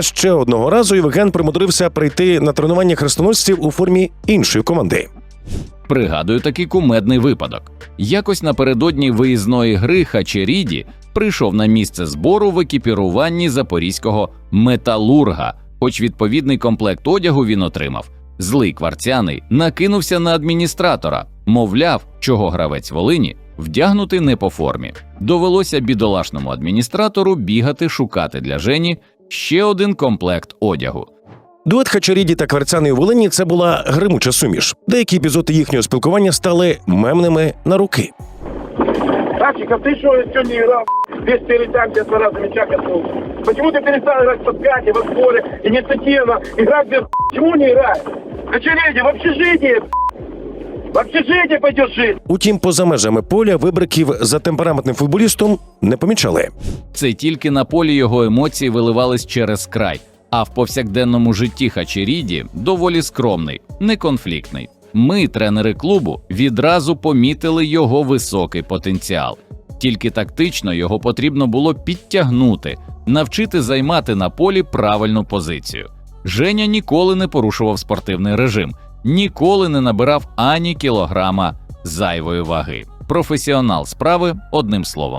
Ще одного разу Євген примудрився прийти на тренування хрестоносців у формі іншої команди. Пригадую такий кумедний випадок. Якось напередодні виїзної гри Хачеріді прийшов на місце збору в екіпіруванні запорізького металурга, хоч відповідний комплект одягу він отримав. Злий кварцяний накинувся на адміністратора, мовляв, чого гравець Волині вдягнути не по формі. Довелося бідолашному адміністратору бігати шукати для Жені ще один комплект одягу. Дует Хачаріді та Кверцяни у Волині це була гримуча суміш. Деякі епізоди їхнього спілкування стали мемними на руки. А ты что, еще не играл? Весь перетяг где два раза мяча коснулся. Почему ты перестал играть в подкате, в отборе, инициативно? Играть без Почему не играешь? Кочереди, в общежитии, в общежитии пойдешь жить. Утім, поза межами поля вибриків за темпераментним футболістом не помічали. Це тільки на полі його емоції виливались через край, а в повсякденному житті Хачеріді доволі скромний, неконфліктний. Ми, тренери клубу, відразу помітили його високий потенціал. Тільки тактично його потрібно було підтягнути, навчити займати на полі правильну позицію. Женя ніколи не порушував спортивний режим, ніколи не набирав ані кілограма зайвої ваги. Професіонал справи одним словом.